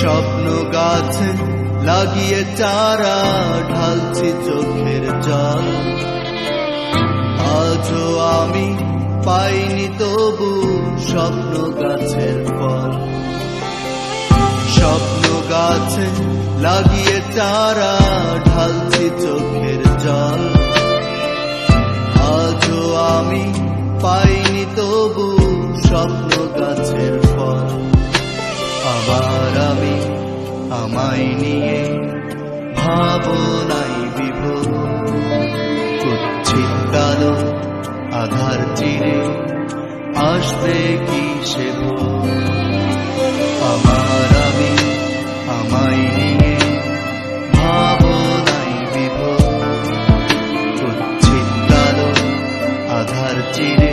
স্বপ্ন গাছ লাগিয়ে চারা ঢালছি চোখের জল আজও আমি পাইনি তবু স্বপ্ন গাছের ফল। স্বপ্ন গাছ লাগিয়ে চারা ঢালছি চোখের আমায় নিয়ে ভাবনাই বিভোর কুচ্ছিত কালো আধার চিরে আসবে কি সে? আমার আমি আমায় নিয়ে ভাবনাই বিভোর কুচ্ছিত কালো আধার চিরে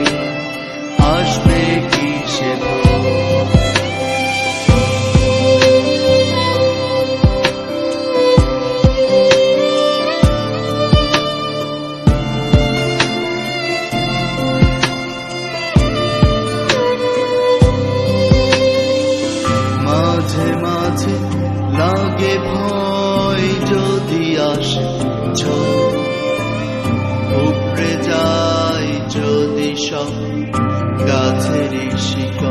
মাঝে মাঝে লাগে ভয় যদি আসে উপরে যায় যদি সব গাছের শিকড়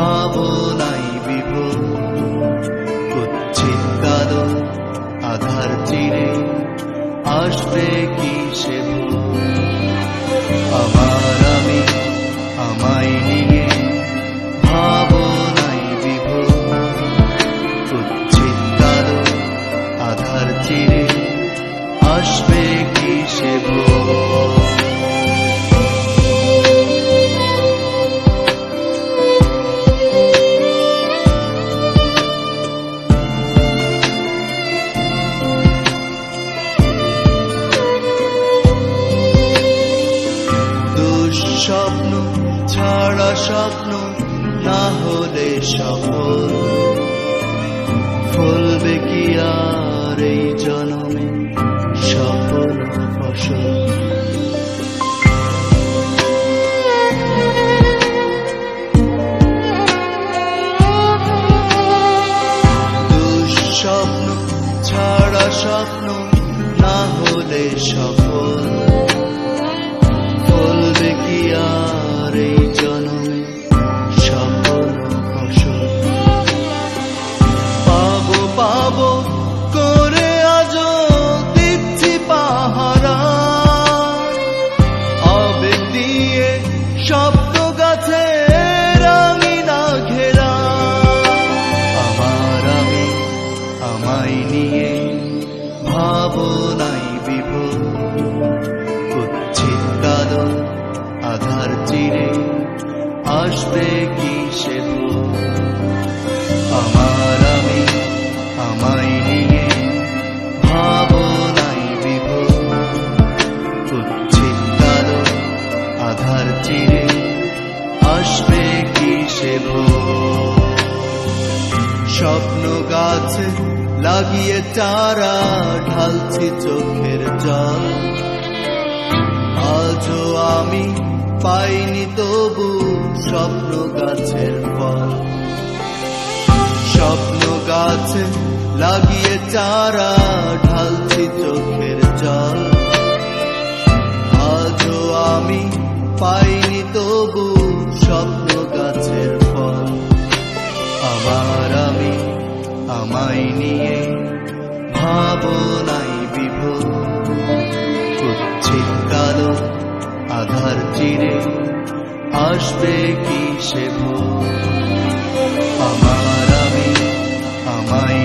ভাবনাই বিভোর। কুচ্ছিত কালো আধার চিরে আসবে কি সে আমার আমি আমায় নিয়ে ভাবনাই বিভোর। কুচ্ছিত কালো আধার চিরে আসবে কি সে ভোর? ছাড়া স্বপ্ন না হলে সফল। ফলবে কি আর এই জনমে সফল ফসল? দুঃস্বপ্ন ছাড়া স্বপ্ন না হলে সফল। ভাবনাই বিভোর কুচ্ছিত কালো আধার চিরে আসবে কি সে আমার আমি আমায় নিয়ে ভাবনাই বিভোর কুচ্ছিত কালো আধার চিরে আসবে কি সে স্বপ্ন গাছে লাগিয়ে চারা ঢালছি চোখের জল। আজও আমি পাইনি তবু স্বপ্ন গাছের ফল। স্বপ্ন গাছে লাগিয়ে চারা ঢালছি চোখের জল। আজও আমি পাইনি তবু আমায় নিয়ে ভাবনাই বিভোর। কুচ্ছিত কালো আধার চিরে আসবে কি সে ভোর? আমার আমি, আমায়